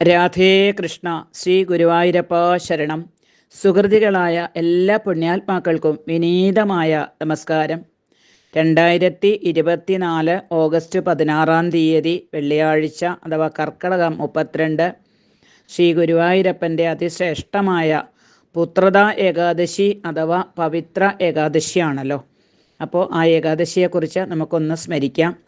രാധേ കൃഷ്ണ ശ്രീ ഗുരുവായൂരപ്പ ശരണം. സുഹൃതികളായ എല്ലാ പുണ്യാത്മാക്കൾക്കും വിനീതമായ നമസ്കാരം. രണ്ടായിരത്തി ഇരുപത്തിനാല് ഓഗസ്റ്റ് പതിനാറാം തീയതി വെള്ളിയാഴ്ച അഥവാ കർക്കടകം മുപ്പത്തിരണ്ട് ശ്രീ ഗുരുവായൂരപ്പന്റെ അതിശ്രേഷ്ഠമായ പുത്രത ഏകാദശി അഥവാ പവിത്ര ഏകാദശിയാണല്ലോ. അപ്പോൾ ആ ഏകാദശിയെക്കുറിച്ച് നമുക്കൊന്ന് സ്മരിക്കാം.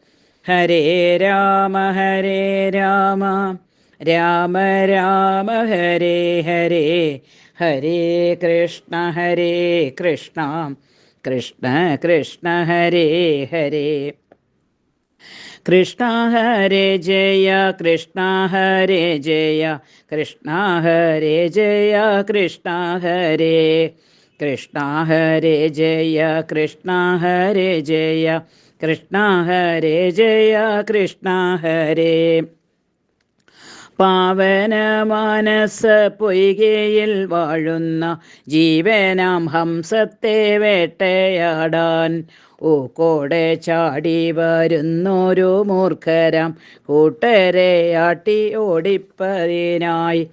ഹരേ രാമ ഹരേ രാമ. രാമ രാമ ഹരേ ഹരേ. ഹരേ കൃഷ്ണ ഹരേ കൃഷ്ണ. കൃഷ്ണ കൃഷ്ണ ഹരേ ഹരേ. കൃഷ്ണ ഹരേ ജയ. കൃഷ്ണ ഹരേ ജയ. കൃഷ്ണ ഹരേ ജയ. കൃഷ്ണ ഹരേ. കൃഷ്ണ ഹരേ ജയ. കൃഷ്ണ ഹരേ ജയ. കൃഷ്ണ ഹരേ ജയ കൃഷ്ണ ഹരേ. പാവന മാനസ പൊയ്കയിൽ വാഴുന്ന ജീവനാം ഹംസത്തെ വേട്ടയാടാൻ ഓ ഊക്കോടെ ചാടി വരുന്നൊരു മൂർഖരാം കൂട്ടരെ ആട്ടി ഓടിപ്പതിനായി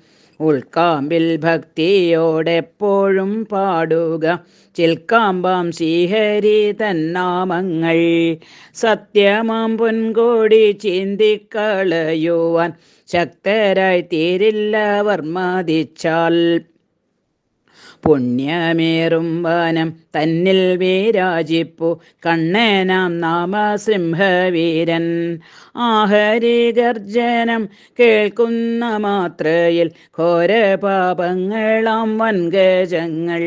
ഉൾക്കാമ്പിൽ ഭക്തിയോടെപ്പോഴും പാടുക. ചിൽക്കാമ്പാം ശ്രീഹരി തന്നാമങ്ങൾ. സത്യമാം പൊൻകോടി ചിന്തിക്കളയുവാൻ ശക്തരായി തീരില്ല മതിച്ചാൽ പുണ്യമേറും വാനം തന്നിൽ വീരാജിപ്പു. നാമ സിംഹവീരൻ ആഹരി ഗർജനം കേൾക്കുന്ന മാത്രയിൽ ഘോര പാപങ്ങളാം വൻഗജങ്ങൾ.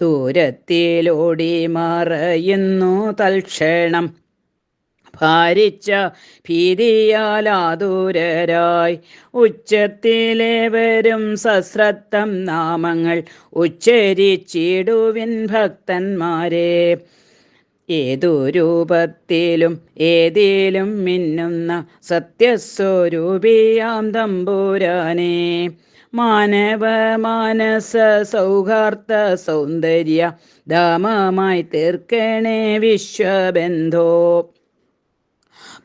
ദൂരത്തിലോടി മറയുന്നു തൽക്ഷണം ഭാരിച്ച ഭീതിയാലാതുരരായി. ഉച്ചത്തിലേവരും സശ്രദ്ധം നാമങ്ങൾ ഉച്ചരിച്ചിടുവിൻ ഭക്തന്മാരെ. ഏതു രൂപത്തിലും ഏതിലും മിന്നുന്ന സത്യസ്വരൂപിയാം തമ്പുരാനെ. മാനവ മാനസ സൗഹാർദ്ദ സൗന്ദര്യ ധാമമായി തീർക്കണേ വിശ്വബന്ധോ.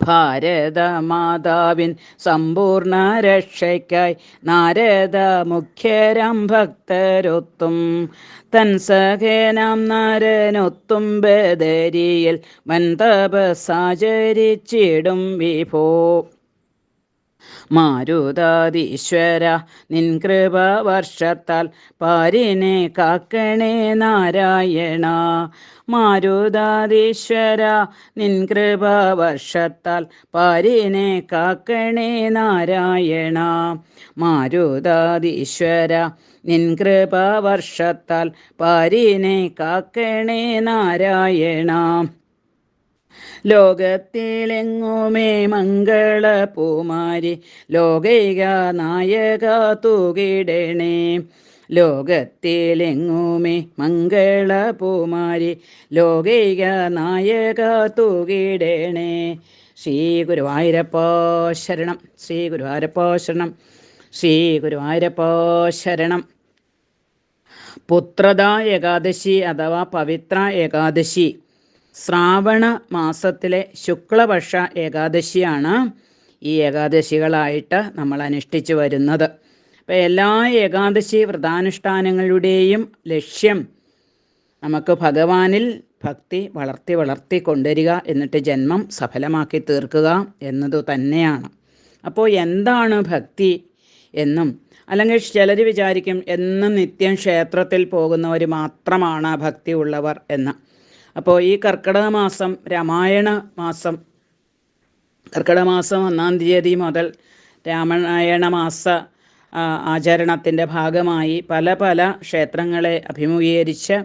ഭാരത മാതാവിൻ സമ്പൂർണ രക്ഷയ്ക്കായി നാരദ മുഖ്യരം ഭക്തരൊത്തും. തൻ സഖേനാം നാരനൊത്തും ബദരിയിൽ വൻതപസാചരിച്ചിടും വിഭോ. മാരുതാദീശ്വര നിൻ കൃപ വർഷത്താൽ പാരിനെ കാക്കണേ നാരായണ. മാരുതാദീശ്വര നിൻ കൃപ വർഷത്താൽ പാരിനെ കാക്കണേ നാരായണ. മാരുതാദീശ്വര നിൻ കൃപ വർഷത്താൽ പാരിനെ കാക്കണേ നാരായണ. ലോകത്തിലെങ്ങുമേ മംഗള പൂമാരി ലോകൈക നായക തൂകിടണേ. ലോകത്തിലെങ്ങുമേ മംഗള പൂമാരി ലോകൈക നായക തൂകിടണേ. ശ്രീ ഗുരുവായൂരപ്പോ ശരണം ശ്രീ ഗുരുവായൂരപ്പോ ശരണം ശ്രീ ഗുരുവായൂരപ്പോ ശരണം. പുത്രദ ഏകാദശി അഥവാ പവിത്ര ഏകാദശി. ശ്രാവണ മാസത്തിലെ ശുക്ലപക്ഷ ഏകാദശിയാണ് ഈ ഏകാദശികളായിട്ട് നമ്മൾ അനുഷ്ഠിച്ചു വരുന്നത്. അപ്പോൾ എല്ലാ ഏകാദശി വ്രതാനുഷ്ഠാനങ്ങളുടെയും ലക്ഷ്യം നമുക്ക് ഭഗവാനിൽ ഭക്തി വളർത്തി വളർത്തി കൊണ്ടുവരിക എന്നിട്ട് ജന്മം സഫലമാക്കി തീർക്കുക എന്നതു തന്നെയാണ്. അപ്പോൾ എന്താണ് ഭക്തി എന്നും അല്ലെങ്കിൽ ചിലർ വിചാരിക്കും എന്നും നിത്യം ക്ഷേത്രത്തിൽ പോകുന്നവർ മാത്രമാണ് ഭക്തി ഉള്ളവർ എന്ന്. അപ്പോൾ ഈ കർക്കിടക മാസം രാമായണ മാസം കർക്കിടക മാസം ഒന്നാം തീയതി മുതൽ രാമായണ മാസ ആചരണത്തിന്റെ ഭാഗമായി പല പല ക്ഷേത്രങ്ങളെ അഭിമുഖീകരിച്ച്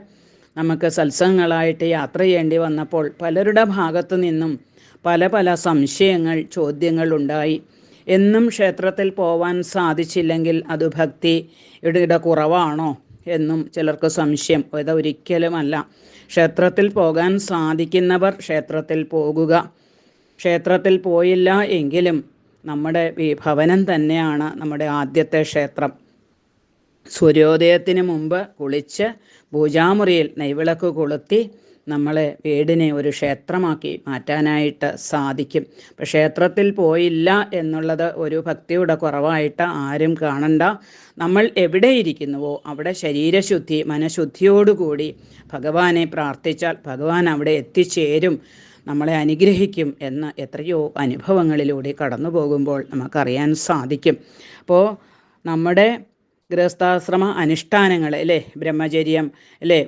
നമുക്ക് സത്സംഗങ്ങളായിട്ട് യാത്ര ചെയ്യേണ്ടി വന്നപ്പോൾ പലരുടെ ഭാഗത്തു നിന്നും പല പല സംശയങ്ങൾ ചോദ്യങ്ങൾ ഉണ്ടായി. എന്നും ക്ഷേത്രത്തിൽ പോവാൻ സാധിച്ചില്ലെങ്കിൽ അത് ഭക്തി ഭക്തിയുടെ കുറവാണോ എന്നും ചിലർക്ക് സംശയം. ഇത് ഒരിക്കലുമല്ല. ക്ഷേത്രത്തിൽ പോകാൻ സാധിക്കുന്നവർ ക്ഷേത്രത്തിൽ പോകുക. ക്ഷേത്രത്തിൽ പോയില്ല എങ്കിലും നമ്മുടെ ഈ ഭവനം തന്നെയാണ് നമ്മുടെ ആദ്യത്തെ ക്ഷേത്രം. സൂര്യോദയത്തിന് മുമ്പ് കുളിച്ച് പൂജാമുറിയിൽ നെയ്വിളക്ക് കൊളുത്തി നമ്മളെ വീടിനെ ഒരു ക്ഷേത്രമാക്കി മാറ്റാനായിട്ട് സാധിക്കും. അപ്പം ക്ഷേത്രത്തിൽ പോയില്ല എന്നുള്ളത് ഒരു ഭക്തിയുടെ കുറവായിട്ട് ആരും കാണണ്ട. നമ്മൾ എവിടെ ഇരിക്കുന്നുവോ അവിടെ ശരീരശുദ്ധി മനഃശുദ്ധിയോടുകൂടി ഭഗവാനെ പ്രാർത്ഥിച്ചാൽ ഭഗവാൻ അവിടെ എത്തിച്ചേരും നമ്മളെ അനുഗ്രഹിക്കും എന്ന് എത്രയോ അനുഭവങ്ങളിലൂടെ കടന്നു പോകുമ്പോൾ നമുക്കറിയാൻ സാധിക്കും. അപ്പോൾ നമ്മുടെ ഗൃഹസ്ഥാശ്രമ അനുഷ്ഠാനങ്ങൾ അല്ലേ? ബ്രഹ്മചര്യം അല്ലേ?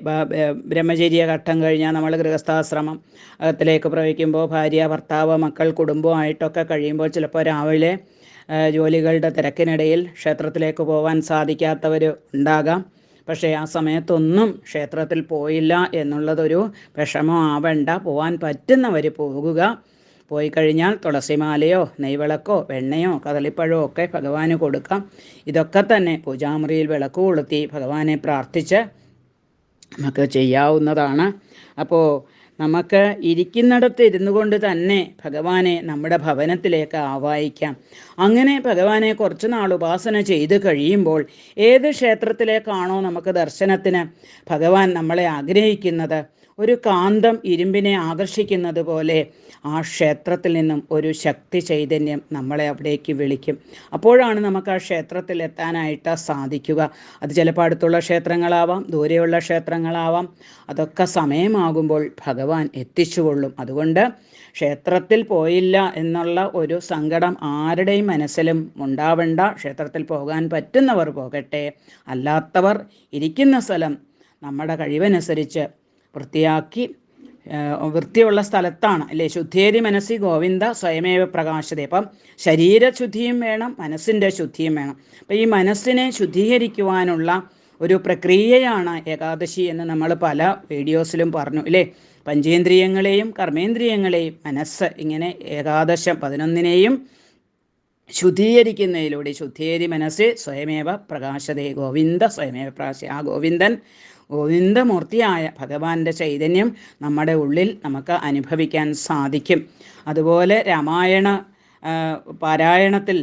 ബ്രഹ്മചര്യ ഘട്ടം കഴിഞ്ഞാൽ നമ്മൾ ഗൃഹസ്ഥാശ്രമം അകത്തിലേക്ക് പ്രവേശിക്കുമ്പോൾ ഭാര്യ ഭർത്താവ് മക്കൾ കുടുംബമായിട്ടൊക്കെ കഴിയുമ്പോൾ ചിലപ്പോൾ രാവിലെ ജോലികളുടെ തിരക്കിനിടയിൽ ക്ഷേത്രത്തിലേക്ക് പോകാൻ സാധിക്കാത്തവർ ഉണ്ടാകാം. പക്ഷേ ആ സമയത്തൊന്നും ക്ഷേത്രത്തിൽ പോയില്ല എന്നുള്ളതൊരു വിഷമമാവണ്ട പോകാൻ പറ്റുന്നവർ പോകുക. പോയി കഴിഞ്ഞാൽ തുളസിമാലയോ നെയ്വിളക്കോ വെണ്ണയോ കദളിപ്പഴമോ ഒക്കെ ഭഗവാന് കൊടുക്കാം. ഇതൊക്കെ തന്നെ പൂജാമുറിയിൽ വിളക്ക് കൊളുത്തി ഭഗവാനെ പ്രാർത്ഥിച്ച് നമുക്ക് ചെയ്യാവുന്നതാണ്. അപ്പോൾ നമുക്ക് ഇരിക്കുന്നിടത്ത് ഇരുന്നു കൊണ്ട് തന്നെ ഭഗവാനെ നമ്മുടെ ഭവനത്തിലേക്ക് ആവാഹിക്കാം. അങ്ങനെ ഭഗവാനെ കുറച്ച് നാൾ ഉപാസന ചെയ്ത് കഴിയുമ്പോൾ ഏത് ക്ഷേത്രത്തിലേക്കാണോ നമുക്ക് ദർശനത്തിന് ഭഗവാൻ നമ്മളെ ആഗ്രഹിക്കുന്നത്? ഒരു കാന്തം ഇരുമ്പിനെ ആകർഷിക്കുന്നത് പോലെ ആ ക്ഷേത്രത്തിൽ നിന്നും ഒരു ശക്തി ചൈതന്യം നമ്മളെ അവിടേക്ക് വിളിക്കും. അപ്പോഴാണ് നമുക്ക് ആ ക്ഷേത്രത്തിൽ എത്താനായിട്ട് സാധിക്കുക. അത് ചിലപ്പോൾ അടുത്തുള്ള ക്ഷേത്രങ്ങളാവാം ദൂരെയുള്ള ക്ഷേത്രങ്ങളാവാം അതൊക്കെ സമയമാകുമ്പോൾ ഭഗവാൻ എത്തിച്ചുകൊള്ളും. അതുകൊണ്ട് ക്ഷേത്രത്തിൽ പോയില്ല എന്നുള്ള ഒരു സങ്കടം ആരുടെയും മനസ്സിലും ഉണ്ടാവണ്ട. ക്ഷേത്രത്തിൽ പോകാൻ പറ്റുന്നവർ പോകട്ടെ. അല്ലാത്തവർ ഇരിക്കുന്ന സ്ഥലം നമ്മുടെ കഴിവനുസരിച്ച് വൃത്തിയാക്കി വൃത്തിയുള്ള സ്ഥലത്താണ്. അല്ലേ? ശുദ്ധേരി മനസ്സി ഗോവിന്ദ സ്വയമേവ പ്രകാശത. അപ്പം ശരീരശുദ്ധിയും വേണം മനസ്സിന്റെ ശുദ്ധിയും വേണം. അപ്പം ഈ മനസ്സിനെ ശുദ്ധീകരിക്കുവാനുള്ള ഒരു പ്രക്രിയയാണ് ഏകാദശി എന്ന് നമ്മൾ പല വീഡിയോസിലും പറഞ്ഞു അല്ലേ പഞ്ചേന്ദ്രിയങ്ങളെയും കർമ്മേന്ദ്രിയങ്ങളെയും മനസ്സ് ഇങ്ങനെ ഏകാദശം പതിനൊന്നിനെയും ശുദ്ധീകരിക്കുന്നതിലൂടെ ശുദ്ധേരി മനസ്സ് സ്വയമേവ പ്രകാശതേ. ഗോവിന്ദ സ്വയമേവ പ്രകാശ ആ ഗോവിന്ദൻ ഗോവിന്ദമൂർത്തിയായ ഭഗവാന്റെ ചൈതന്യം നമ്മുടെ ഉള്ളിൽ നമുക്ക് അനുഭവിക്കാൻ സാധിക്കും. അതുപോലെ രാമായണ പാരായണത്തിൽ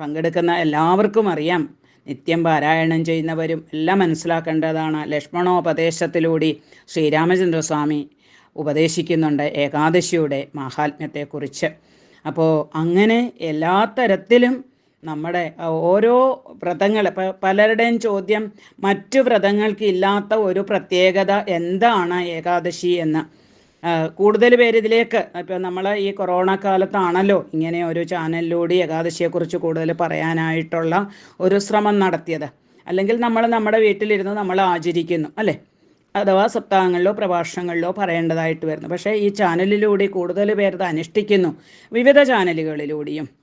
പങ്കെടുക്കുന്ന എല്ലാവർക്കും അറിയാം. നിത്യം പാരായണം ചെയ്യുന്നവരും എല്ലാം മനസ്സിലാക്കേണ്ടതാണ്. ലക്ഷ്മണോപദേശത്തിലൂടെ ശ്രീരാമചന്ദ്രസ്വാമി ഉപദേശിക്കുന്നുണ്ട് ഏകാദശിയുടെ മാഹാത്മ്യത്തെക്കുറിച്ച്. അപ്പോൾ അങ്ങനെ എല്ലാ തരത്തിലും നമ്മുടെ ഓരോ വ്രതങ്ങൾ പലരുടെയും ചോദ്യം മറ്റു വ്രതങ്ങൾക്ക് ഇല്ലാത്ത ഒരു പ്രത്യേകത എന്താണ് ഏകാദശി എന്ന്. കൂടുതൽ പേര് ഇതിലേക്ക് ഇപ്പം നമ്മൾ ഈ കൊറോണ കാലത്താണല്ലോ ഇങ്ങനെ ഒരു ചാനലിലൂടെ ഏകാദശിയെക്കുറിച്ച് കൂടുതൽ പറയാനായിട്ടുള്ള ഒരു ശ്രമം നടത്തിയത്. അല്ലെങ്കിൽ നമ്മൾ നമ്മുടെ വീട്ടിലിരുന്ന് നമ്മൾ ആചരിക്കുന്നു അല്ലേ? അഥവാ സപ്താഹങ്ങളിലോ പ്രഭാഷണങ്ങളിലോ പറയേണ്ടതായിട്ട് വരുന്നു. പക്ഷേ ഈ ചാനലിലൂടെ കൂടുതൽ പേരത് അനുഷ്ഠിക്കുന്നു. വിവിധ ചാനലുകളിലൂടെയും.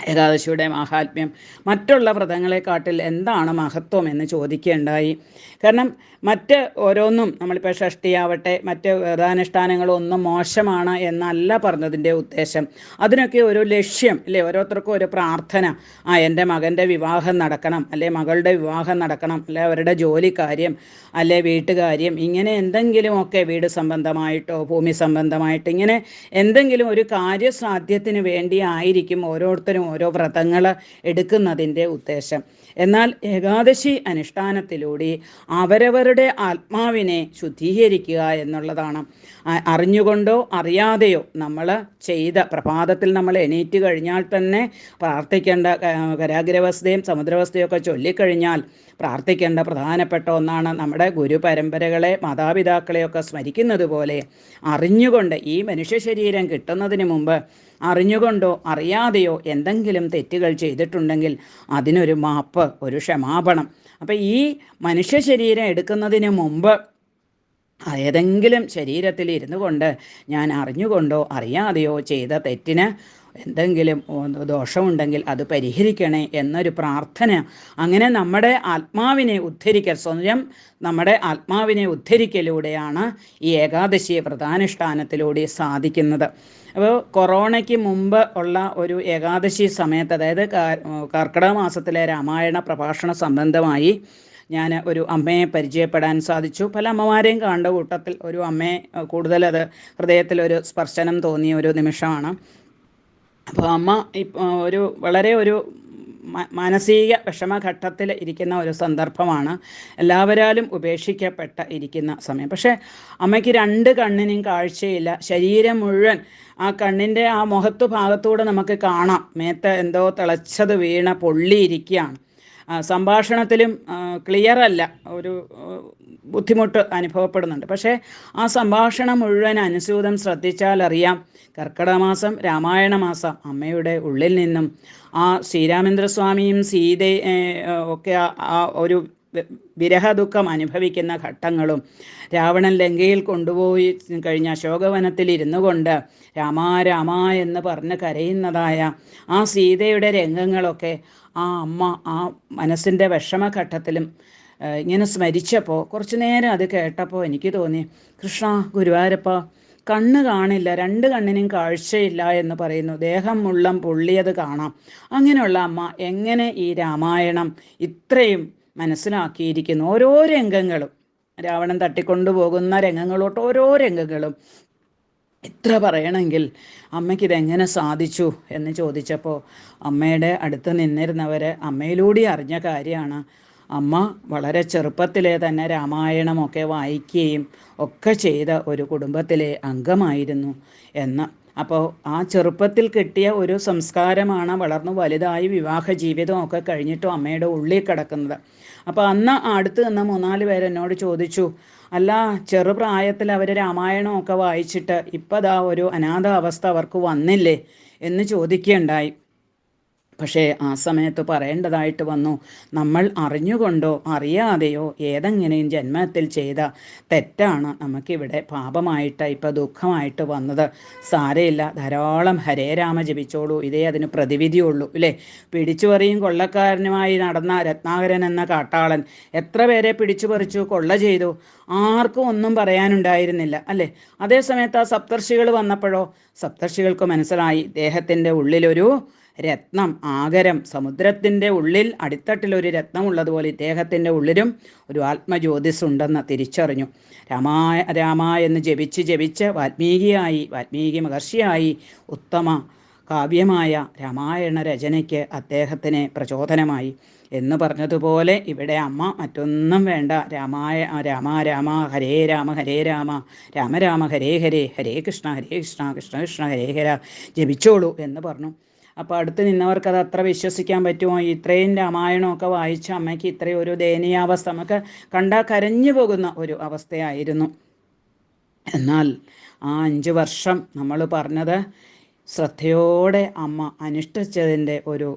ഏകാദശിയുടെ മാഹാത്മ്യം മറ്റുള്ള വ്രതങ്ങളെക്കാട്ടിൽ എന്താണ് മഹത്വം എന്ന് ചോദിക്കുകയുണ്ടായി കാരണം മറ്റ് ഓരോന്നും നമ്മളിപ്പോൾ ഷഷ്ടിയാവട്ടെ മറ്റ് വ്രതാനുഷ്ഠാനങ്ങളൊന്നും മോശമാണ് എന്നല്ല പറഞ്ഞതിന്റെ ഉദ്ദേശം. അതിനൊക്കെ ഒരു ലക്ഷ്യം അല്ലേ? ഓരോരുത്തർക്കും ഒരു പ്രാർത്ഥന. ആ എന്റെ മകന്റെ വിവാഹം നടക്കണം അല്ലെ? മകളുടെ വിവാഹം നടക്കണം അല്ലെ? അവരുടെ ജോലി കാര്യം അല്ലെ? വീട്ടുകാര്യം ഇങ്ങനെ എന്തെങ്കിലുമൊക്കെ വീട് സംബന്ധമായിട്ടോ ഭൂമി സംബന്ധമായിട്ടോ ഇങ്ങനെ എന്തെങ്കിലും ഒരു കാര്യസാധ്യത്തിന് വേണ്ടിയായിരിക്കും ഓരോരുത്തരും ഓരോ വ്രതങ്ങൾ എടുക്കുന്നതിന്റെ ഉദ്ദേശം. എന്നാൽ ഏകാദശി അനുഷ്ഠാനത്തിലൂടെ അവരവരുടെ ആത്മാവിനെ ശുദ്ധീകരിക്കുക എന്നുള്ളതാണ്. അറിഞ്ഞുകൊണ്ടോ അറിയാതെയോ നമ്മൾ ചെയ്ത പ്രഭാതത്തിൽ നമ്മൾ എണീറ്റ് കഴിഞ്ഞാൽ തന്നെ പ്രാർത്ഥിക്കേണ്ട കരാഗ്രവസ്ഥയും സമുദ്രവസ്ഥയും ഒക്കെ ചൊല്ലിക്കഴിഞ്ഞാൽ പ്രാർത്ഥിക്കേണ്ട പ്രധാനപ്പെട്ട ഒന്നാണ് നമ്മുടെ ഗുരു പരമ്പരകളെ മാതാപിതാക്കളെയൊക്കെ സ്മരിക്കുന്നത് പോലെ അറിഞ്ഞുകൊണ്ട് ഈ മനുഷ്യ ശരീരം കിട്ടുന്നതിന് മുമ്പ് അറിഞ്ഞുകൊണ്ടോ അറിയാതെയോ എന്തെങ്കിലും തെറ്റുകൾ ചെയ്തിട്ടുണ്ടെങ്കിൽ അതിനൊരു മാപ്പ് ഒരു ക്ഷമാപണം. അപ്പം ഈ മനുഷ്യ ശരീരം എടുക്കുന്നതിന് മുമ്പ് ഏതെങ്കിലും ശരീരത്തിൽ ഇരുന്നു കൊണ്ട് ഞാൻ അറിഞ്ഞുകൊണ്ടോ അറിയാതെയോ ചെയ്ത തെറ്റിന് എന്തെങ്കിലും ദോഷമുണ്ടെങ്കിൽ അത് പരിഹരിക്കണേ എന്നൊരു പ്രാർത്ഥന. അങ്ങനെ നമ്മുടെ ആത്മാവിനെ ഉദ്ധരിക്കൽ സ്വയം നമ്മുടെ ആത്മാവിനെ ഉദ്ധരിക്കലൂടെയാണ് ഈ ഏകാദശി പ്രധാനുഷ്ഠാനത്തിലൂടെ സാധിക്കുന്നത്. അപ്പോൾ കൊറോണയ്ക്ക് മുമ്പ് ഉള്ള ഒരു ഏകാദശി സമയത്ത് അതായത് കർക്കിടക മാസത്തിലെ രാമായണ പ്രഭാഷണ സംബന്ധമായി ഞാൻ ഒരു അമ്മയെ പരിചയപ്പെടാൻ സാധിച്ചു. പല അമ്മമാരെയും കണ്ട കൂട്ടത്തിൽ ഒരു അമ്മയെ കൂടുതലത് ഹൃദയത്തിൽ ഒരു സ്പർശനം തോന്നിയ ഒരു നിമിഷമാണ്. അപ്പോൾ അമ്മ ഒരു വളരെ ഒരു മാനസിക വിഷമഘട്ടത്തിൽ ഇരിക്കുന്ന ഒരു സന്ദർഭമാണ് എല്ലാവരാലും ഉപേക്ഷിക്കപ്പെട്ട ഇരിക്കുന്ന സമയം. പക്ഷേ അമ്മയ്ക്ക് രണ്ട് കണ്ണിനും കാഴ്ചയില്ല. ശരീരം മുഴുവൻ ആ കണ്ണിന്റെ ആ മുഖത്ത് ഭാഗത്തൂടെ നമുക്ക് കാണാം. മേത്ത് എന്തോ തിളച്ചത് വീണ പൊള്ളിയിരിക്കുകയാണ്. സംഭാഷണത്തിലും ക്ലിയർ അല്ല. ഒരു ബുദ്ധിമുട്ട് അനുഭവപ്പെടുന്നുണ്ട്. പക്ഷേ ആ സംഭാഷണം മുഴുവൻ അനുസൂതം ശ്രദ്ധിച്ചാൽ അറിയാം. കർക്കിടക മാസം രാമായണ മാസം അമ്മയുടെ ഉള്ളിൽ നിന്നും ആ ശ്രീരാമേന്ദ്രസ്വാമിയും സീത ഒക്കെ ആ ഒരു വിരഹദുഃഖം അനുഭവിക്കുന്ന ഘട്ടങ്ങളും രാവണൻ ലങ്കയിൽ കൊണ്ടുപോയി കഴിഞ്ഞ അശോകവനത്തിൽ ഇരുന്നു കൊണ്ട് രാമാ രാമ എന്ന് പറഞ്ഞ് കരയുന്നതായ ആ സീതയുടെ രംഗങ്ങളൊക്കെ ആ അമ്മ ആ മനസ്സിന്റെ വിഷമഘട്ടത്തിലും ഇങ്ങനെ സ്മരിച്ചപ്പോൾ കുറച്ചു നേരം അത് കേട്ടപ്പോൾ എനിക്ക് തോന്നി കൃഷ്ണ ഗുരുവായൂരപ്പ കണ്ണ് കാണില്ല രണ്ട് കണ്ണിനും കാഴ്ചയില്ല എന്ന് പറയുന്നു. ദേഹം മുള്ളം പൊള്ളിയത് കാണാം. അങ്ങനെയുള്ള അമ്മ എങ്ങനെ ഈ രാമായണം ഇത്രയും മനസ്സിലാക്കിയിരിക്കുന്നു? ഓരോ രംഗങ്ങളും രാവണൻ തട്ടിക്കൊണ്ടുപോകുന്ന രംഗങ്ങളോട്ട് ഓരോ രംഗങ്ങളും. എത്ര പറയണമെങ്കിൽ അമ്മയ്ക്ക് ഇതെങ്ങനെ സാധിച്ചു എന്ന് ചോദിച്ചപ്പോൾ അമ്മയുടെ അടുത്ത് നിന്നിരുന്നവർ അമ്മയിലൂടെ അറിഞ്ഞ കാര്യമാണ്. അമ്മ വളരെ ചെറുപ്പത്തിലെ തന്നെ രാമായണമൊക്കെ വായിക്കുകയും ഒക്കെ ചെയ്ത ഒരു കുടുംബത്തിലെ അംഗമായിരുന്നു. എന്ന് അപ്പോൾ ആ ചെറുപ്പത്തിൽ കിട്ടിയ ഒരു സംസ്കാരമാണ് വളർന്നു വലുതായി വിവാഹ ജീവിതമൊക്കെ കഴിഞ്ഞിട്ടും അമ്മയുടെ ഉള്ളിൽ കിടക്കുന്നത്. അപ്പോൾ അന്ന് അടുത്ത് നിന്ന് മൂന്നാൽ പേരെന്നോട് ചോദിച്ചു അല്ല ചെറുപ്രായത്തിൽ അവർ രാമായണമൊക്കെ വായിച്ചിട്ട് ഇപ്പതാ ഒരു അനാഥ അവസ്ഥ അവർക്ക് വന്നില്ലേ? എന്ന് ചോദിക്കുകയുണ്ടായി. പക്ഷേ ആ സമയത്ത് പറയേണ്ടതായിട്ട് വന്നു നമ്മൾ അറിഞ്ഞുകൊണ്ടോ അറിയാതെയോ ഏതെങ്ങനെയും ജന്മത്തിൽ ചെയ്ത തെറ്റാണ് നമുക്കിവിടെ പാപമായിട്ട് ഇപ്പോൾ ദുഃഖമായിട്ട് വന്നത്. സാരയില്ല ധാരാളം ഹരേ രാമ ജപിച്ചോളൂ ഇതേ അതിന് പ്രതിവിധിയുള്ളൂ. അല്ലേ പിടിച്ചുപറിയും കൊള്ളക്കാരനുമായി നടന്ന രത്നാകരൻ എന്ന കാട്ടാളൻ എത്ര പേരെ പിടിച്ചു പറിച്ചു കൊള്ള ചെയ്തു? ആർക്കും ഒന്നും പറയാനുണ്ടായിരുന്നില്ല അല്ലേ? അതേസമയത്ത് ആ സപ്തർഷികൾ വന്നപ്പോഴോ? സപ്തർഷികൾക്ക് മനസ്സിലായി ദേഹത്തിന്റെ ഉള്ളിലൊരു രത്നം ആകരം സമുദ്രത്തിന്റെ ഉള്ളിൽ അടിത്തട്ടിൽ അടിത്തട്ടിലൊരു രത്നമുള്ളതുപോലെ ഇദ്ദേഹത്തിന്റെ ഉള്ളിലും ഒരു ആത്മജ്യോതിസ് ഉണ്ടെന്ന് തിരിച്ചറിഞ്ഞു. രാമായ രാമ എന്ന് ജപിച്ച് ജപിച്ച് വാൽമീകിയായി വാൽമീകി മഹർഷിയായി ഉത്തമ കാവ്യമായ രാമായണ രചനയ്ക്ക് അദ്ദേഹത്തിന് പ്രചോദനമായി. എന്ന് പറഞ്ഞതുപോലെ ഇവിടെ അമ്മ മറ്റൊന്നും വേണ്ട. രാമായ രാമ രാമ ഹരേ രാമ ഹരേ രാമ. രാമ രാമ ഹരേ ഹരേ. ഹരേ കൃഷ്ണ ഹരേ കൃഷ്ണ കൃഷ്ണ കൃഷ്ണ ഹരേ ഹര. ജപിച്ചോളൂ എന്ന് പറഞ്ഞു. അപ്പോൾ അടുത്ത് നിന്നവർക്ക് അത് അത്ര വിശ്വസിക്കാൻ പറ്റുമോ? ഇത്രയും രാമായണമൊക്കെ വായിച്ച അമ്മയ്ക്ക് ഇത്രയും ഒരു ദയനീയാവസ്ഥ നമുക്ക് കണ്ടാൽ കരഞ്ഞു പോകുന്ന ഒരു അവസ്ഥയായിരുന്നു. എന്നാൽ ആ അഞ്ച് വർഷം നമ്മൾ പറഞ്ഞത് ശ്രദ്ധയോടെ അമ്മ അനുഷ്ഠിച്ചതിന്റെ ഒരു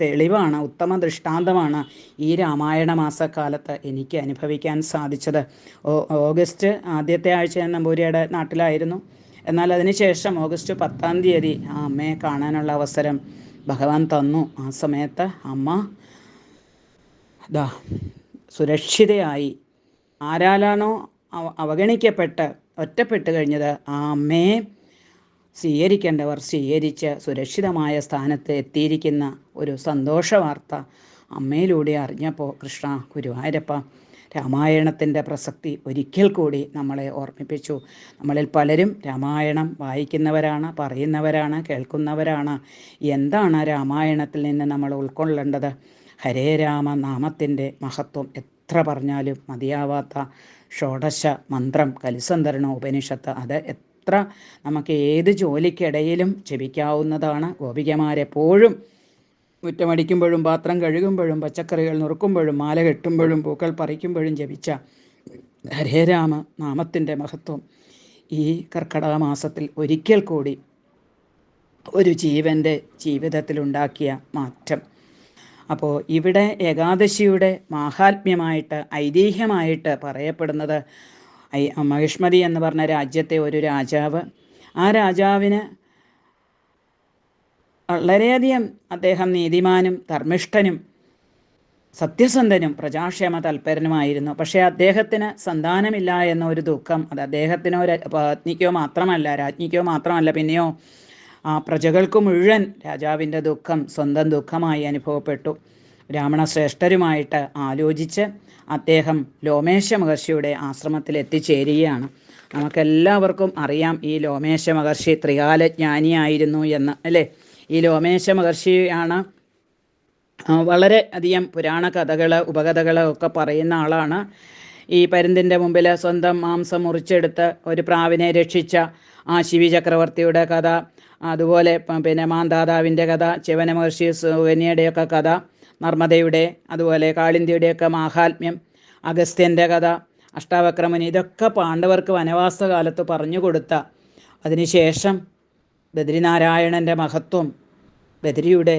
തെളിവാണ് ഉത്തമ ദൃഷ്ടാന്തമാണ് ഈ രാമായണ മാസക്കാലത്ത് എനിക്ക് അനുഭവിക്കാൻ സാധിച്ചത്. ഓഗസ്റ്റ് ആദ്യത്തെ ആഴ്ച നമ്പൂരിയുടെ നാട്ടിലായിരുന്നു. എന്നാൽ അതിനുശേഷം ഓഗസ്റ്റ് പത്താം തീയതി ആ അമ്മയെ കാണാനുള്ള അവസരം ഭഗവാൻ തന്നു. ആ സമയത്ത് അമ്മ ദാ സുരക്ഷിതയായി. ആരാലാണോ അവഗണിക്കപ്പെട്ട് ഒറ്റപ്പെട്ട് കഴിഞ്ഞത് ആ അമ്മയെ സ്വീകരിക്കേണ്ടവർ സ്വീകരിച്ച് സുരക്ഷിതമായ സ്ഥാനത്ത് എത്തിയിരിക്കുന്ന ഒരു സന്തോഷ വാർത്ത അമ്മയിലൂടെ അറിഞ്ഞപ്പോൾ കൃഷ്ണ ഗുരുവായൂരപ്പ രാമായണത്തിന്റെ പ്രസക്തി ഒരിക്കൽ കൂടി നമ്മളെ ഓർമ്മിപ്പിച്ചു. നമ്മളിൽ പലരും രാമായണം വായിക്കുന്നവരാണ് പറയുന്നവരാണ് കേൾക്കുന്നവരാണ്. എന്താണ് രാമായണത്തിൽ നിന്ന് നമ്മൾ ഉൾക്കൊള്ളേണ്ടത്? ഹരേ രാമ നാമത്തിന്റെ മഹത്വം എത്ര പറഞ്ഞാലും മതിയാവാത്ത ഷോഡശ മന്ത്രം കലിസന്ധരണ ഉപനിഷത്ത് അത് എത്ര നമുക്ക് ഏത് ജോലിക്കിടയിലും ജപിക്കാവുന്നതാണ്. ഗോപികമാരെപ്പോഴും മുറ്റമടിക്കുമ്പോഴും പാത്രം കഴുകുമ്പോഴും പച്ചക്കറികൾ നുറുക്കുമ്പോഴും മാല കെട്ടുമ്പോഴും പൂക്കൾ പറിക്കുമ്പോഴും ജപിച്ച ഹരേ ഹരേരാമ നാമത്തിന്റെ മഹത്വം ഈ കർക്കടക മാസത്തിൽ ഒരിക്കൽ കൂടി ഒരു ജീവന്റെ ജീവിതത്തിലുണ്ടാക്കിയ മാറ്റം. അപ്പോൾ ഇവിടെ ഏകാദശിയുടെ മാഹാത്മ്യമായിട്ട് ഐതിഹ്യമായിട്ട് പറയപ്പെടുന്നത് മഹിഷ്മതി എന്ന് പറഞ്ഞ രാജ്യത്തെ ഒരു രാജാവ്. ആ രാജാവിന് വളരെയധികം അദ്ദേഹം നീതിമാനും ധർമ്മിഷ്ഠനും സത്യസന്ധനും പ്രജാക്ഷേമ തൽപരനുമായിരുന്നു. പക്ഷേ അദ്ദേഹത്തിന് സന്താനമില്ല എന്ന ഒരു ദുഃഖം അത് അദ്ദേഹത്തിനോ പത്നിക്കോ മാത്രമല്ല രാജ്ഞിക്കോ മാത്രമല്ല പിന്നെയോ ആ പ്രജകൾക്ക് മുഴുവൻ രാജാവിന്റെ ദുഃഖം സ്വന്തം ദുഃഖമായി അനുഭവപ്പെട്ടു. ബ്രാഹ്മണ ശ്രേഷ്ഠരുമായിട്ട് ആലോചിച്ച് അദ്ദേഹം ലോമേശ മഹർഷിയുടെ ആശ്രമത്തിൽ എത്തിച്ചേരുകയാണ് നമുക്കെല്ലാവർക്കും അറിയാം ഈ ലോമേശ മഹർഷി ത്രികാലജ്ഞാനിയായിരുന്നു എന്ന് അല്ലേ? ഈ ലോമേശ മഹർഷിയാണ് വളരെ അധികം പുരാണ കഥകൾ ഉപകഥകൾ ഒക്കെ പറയുന്ന ആളാണ്. ഈ പരുന്തിന്റെ മുമ്പിൽ സ്വന്തം മാംസം മുറിച്ചെടുത്ത് ഒരു പ്രാവിനെ രക്ഷിച്ച ആ ശിവി ചക്രവർത്തിയുടെ കഥ അതുപോലെ പിന്നെ മാന്താതാവിന്റെ കഥ ശിവന മഹർഷി സുകന്യയുടെയൊക്കെ കഥ നർമ്മദയുടെ അതുപോലെ കാളിന്തിയുടെയൊക്കെ മാഹാത്മ്യം അഗസ്ത്യന്റെ കഥ അഷ്ടാവക്രമൻ ഇതൊക്കെ പാണ്ഡവർക്ക് വനവാസ കാലത്ത് പറഞ്ഞു കൊടുത്ത അതിനുശേഷം ബദ്രിനാരായണന്റെ മഹത്വം ബദരിയുടെ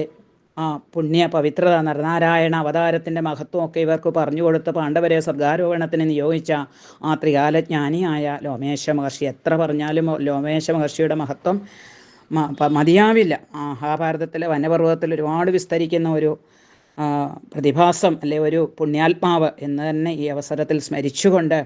ആ പുണ്യ പവിത്രത നരനാരായണ അവതാരത്തിന്റെ മഹത്വമൊക്കെ ഇവർക്ക് പറഞ്ഞു കൊടുത്ത് പാണ്ഡവരെ സ്വർഗാരോഹണത്തിന് നിയോഗിച്ച ആ ത്രികാലജ്ഞാനിയായ ലോമേശ മഹർഷി. എത്ര പറഞ്ഞാലും ലോമേശ മഹർഷിയുടെ മഹത്വം മതിയാവില്ല. മഹാഭാരതത്തിലെ വനപർവതത്തിൽ ഒരുപാട് വിസ്തരിക്കുന്ന ഒരു പ്രതിഭാസം അല്ലെ ഒരു പുണ്യാത്മാവ് എന്ന് തന്നെ ഈ അവസരത്തിൽ സ്മരിച്ചുകൊണ്ട്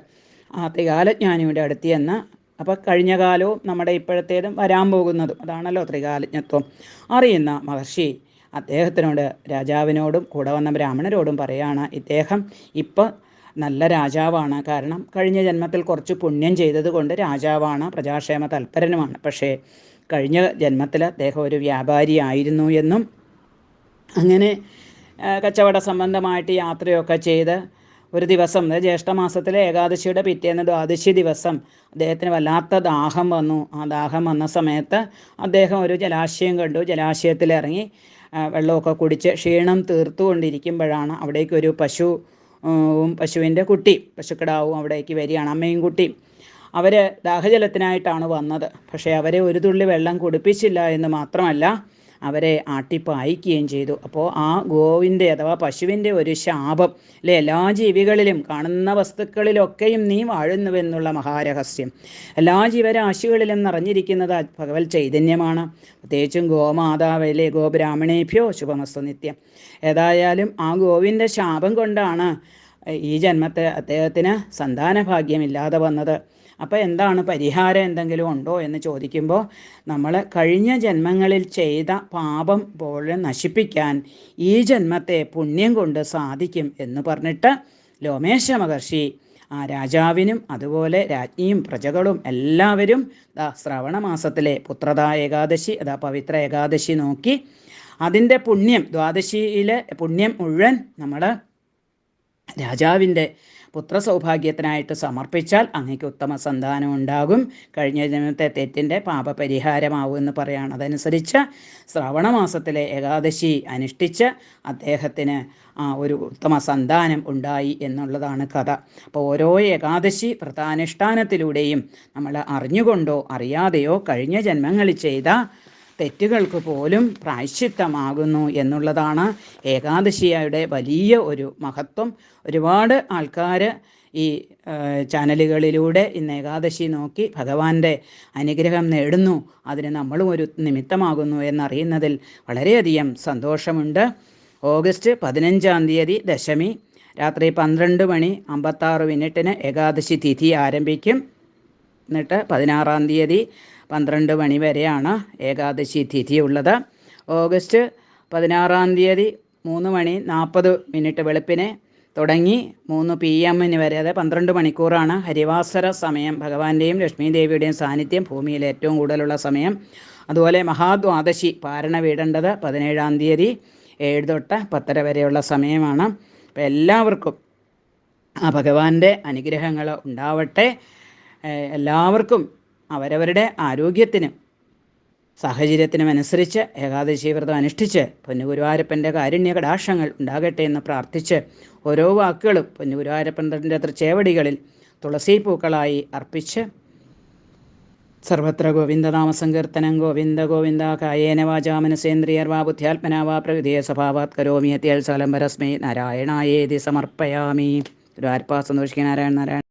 ആ ത്രികാലജ്ഞാനിയുടെ അടുത്ത് ചെന്ന് അപ്പോൾ കഴിഞ്ഞ കാലവും നമ്മുടെ ഇപ്പോഴത്തേതും വരാൻ പോകുന്നതും അതാണല്ലോ ത്രികാലജ്ഞത്വം. അറിയുന്ന മഹർഷി അദ്ദേഹത്തിനോട് രാജാവിനോടും കൂടെ വന്ന ബ്രാഹ്മണരോടും പറയാണ് ഇദ്ദേഹം ഇപ്പോൾ നല്ല രാജാവാണ്. കാരണം കഴിഞ്ഞ ജന്മത്തിൽ കുറച്ച് പുണ്യം ചെയ്തതുകൊണ്ട് രാജാവാണ് പ്രജാക്ഷേമ തൽപരനുമാണ്. പക്ഷേ കഴിഞ്ഞ ജന്മത്തിൽ അദ്ദേഹം ഒരു വ്യാപാരിയായിരുന്നു എന്നും അങ്ങനെ കച്ചവട സംബന്ധമായിട്ട് യാത്രയൊക്കെ ചെയ്ത് ഒരു ദിവസം ജ്യേഷ്ഠമാസത്തിലെ ഏകാദശിയുടെ പിറ്റേന്ന് ദ്വാദശി ദിവസം അദ്ദേഹത്തിന് വല്ലാത്ത ദാഹം വന്നു. ആ ദാഹം വന്ന സമയത്ത് അദ്ദേഹം ഒരു ജലാശയം കണ്ടു. ജലാശയത്തിലിറങ്ങി ഇറങ്ങി വെള്ളമൊക്കെ കുടിച്ച് ക്ഷീണം തീർത്തുകൊണ്ടിരിക്കുമ്പോഴാണ് അവിടേക്ക് ഒരു പശു ഉം, പശുവിന്റെ കുട്ടി പശുക്കിടാവും അവിടേക്ക് വരികയാണ് അമ്മയും കുട്ടിയും അവർ ദാഹജലത്തിനായിട്ടാണ് വന്നത്. പക്ഷേ അവരെ ഒരു തുള്ളി വെള്ളം കുടിപ്പിച്ചില്ല എന്ന് മാത്രമല്ല അവരെ ആട്ടിപ്പായിക്കുകയും ചെയ്തു. അപ്പോൾ ആ ഗോവിന്റെ അഥവാ പശുവിന്റെ ഒരു ശാപം അല്ലെ എല്ലാ ജീവികളിലും കാണുന്ന വസ്തുക്കളിലൊക്കെയും നീ വാഴുന്നുവെന്നുള്ള മഹാരഹസ്യം. എല്ലാ ജീവരാശികളിലും നിറഞ്ഞിരിക്കുന്നത് ഭഗവത് ചൈതന്യമാണ്. പ്രത്യേകിച്ചും ഗോമാതാവിലെ ഗോബ്രാഹ്മണേഭ്യോ ശുഭമസ്തു നിത്യം. ഏതായാലും ആ ഗോവിന്റെ ശാപം കൊണ്ടാണ് ഈ ജന്മത്തെ അദ്ദേഹത്തിന് സന്താന ഭാഗ്യമില്ലാതെ വന്നത്. അപ്പോൾ എന്താണ്? പരിഹാരം എന്തെങ്കിലും ഉണ്ടോ എന്ന് ചോദിക്കുമ്പോൾ നമ്മൾ കഴിഞ്ഞ ജന്മങ്ങളിൽ ചെയ്ത പാപം പോലെ നശിപ്പിക്കാൻ ഈ ജന്മത്തെ പുണ്യം കൊണ്ട് സാധിക്കും എന്ന് പറഞ്ഞിട്ട് ലോമേശ മഹർഷി ആ രാജാവിനും അതുപോലെ രാജ്ഞിയും പ്രജകളും എല്ലാവരും ദാ ശ്രവണ മാസത്തിലെ പുത്രത ഏകാദശി അതാ പവിത്ര ഏകാദശി നോക്കി അതിന്റെ പുണ്യം ദ്വാദശിയിലെ പുണ്യം മുഴുവൻ നമ്മൾ രാജാവിന്റെ പുത്രസൗഭാഗ്യത്തിനായിട്ട് സമർപ്പിച്ചാൽ അങ്ങേക്ക് ഉത്തമ സന്താനം ഉണ്ടാകും. കഴിഞ്ഞ ജന്മത്തെ തെറ്റിന്റെ പാപപരിഹാരമാവും എന്ന് പറയാണ്. അതനുസരിച്ച് ശ്രാവണ മാസത്തിലെ ഏകാദശി അനുഷ്ഠിച്ച് അദ്ദേഹത്തിന് ഒരു ഉത്തമ സന്താനം ഉണ്ടായി എന്നുള്ളതാണ് കഥ. അപ്പോൾ ഓരോ ഏകാദശി വ്രതാനുഷ്ഠാനത്തിലൂടെയും നമ്മൾ അറിഞ്ഞുകൊണ്ടോ അറിയാതെയോ കഴിഞ്ഞ ജന്മങ്ങളിൽ ചെയ്ത തെറ്റുകൾക്ക് പോലും പ്രായശ്ചിത്തമാകുന്നു എന്നുള്ളതാണ് ഏകാദശിയുടെ വലിയ ഒരു മഹത്വം. ഒരുപാട് ആൾക്കാർ ഈ ചാനലുകളിലൂടെ ഇന്ന് ഏകാദശി നോക്കി ഭഗവാന്റെ അനുഗ്രഹം നേടുന്നു. അതിന് നമ്മളും ഒരു നിമിത്തമാകുന്നു എന്നറിയുന്നതിൽ വളരെയധികം സന്തോഷമുണ്ട്. ഓഗസ്റ്റ് പതിനഞ്ചാം തീയതി ദശമി രാത്രി പന്ത്രണ്ട് മണി അമ്പത്താറ് മിനിറ്റിന് ഏകാദശി തിഥി ആരംഭിക്കും. എന്നിട്ട് പതിനാറാം തീയതി പന്ത്രണ്ട് മണി വരെയാണ് ഏകാദശി തിഥി ഉള്ളത് ഓഗസ്റ്റ് പതിനാറാം തീയതി മൂന്ന് മണി നാൽപ്പത് മിനിറ്റ് വെളുപ്പിനെ തുടങ്ങി മൂന്ന് പി എമ്മിന് വരെ അതായത് പന്ത്രണ്ട് മണിക്കൂറാണ് ഹരിവാസര സമയം. ഭഗവാന്റെയും ലക്ഷ്മി ദേവിയുടെയും സാന്നിധ്യം ഭൂമിയിൽ ഏറ്റവും കൂടുതലുള്ള സമയം. അതുപോലെ മഹാദ്വാദശി പാരണ വീടേണ്ടത് പതിനേഴാം തീയതി ഏഴ് തൊട്ട് പത്തര വരെയുള്ള സമയമാണ്. അപ്പോൾ എല്ലാവർക്കും ആ ഭഗവാന്റെ അനുഗ്രഹങ്ങൾ ഉണ്ടാവട്ടെ. എല്ലാവർക്കും അവരവരുടെ ആരോഗ്യത്തിനും സാഹചര്യത്തിനും അനുസരിച്ച് ഏകാദശി വ്രതം അനുഷ്ഠിച്ച് പൊന്നുഗുരുവായൂരപ്പന്റെ കാരുണ്യ കടാക്ഷങ്ങൾ ഉണ്ടാകട്ടെ എന്ന് പ്രാർത്ഥിച്ച് ഓരോ വാക്കുകളും പൊന്നുഗുരുവായൂരപ്പന്റെ ചേവടികളിൽ തുളസി പൂക്കളായി അർപ്പിച്ച് സർവത്ര ഗോവിന്ദനാമസങ്കീർത്തനം ഗോവിന്ദ ഗോവിന്ദ കായേന വാചാ മനസേന്ദ്രിയർവാ ബുദ്ധ്യാത്മനാ വാ പ്രകൃതിയെ സ്വഭാവാത് കരോമി അത്യൽ സലംബരസ്മൈ നാരായണായേതി സമർപ്പയാമി. ഗുരുവായൂരപ്പ സന്തോഷിക്കുക നാരായണ നാരായണ.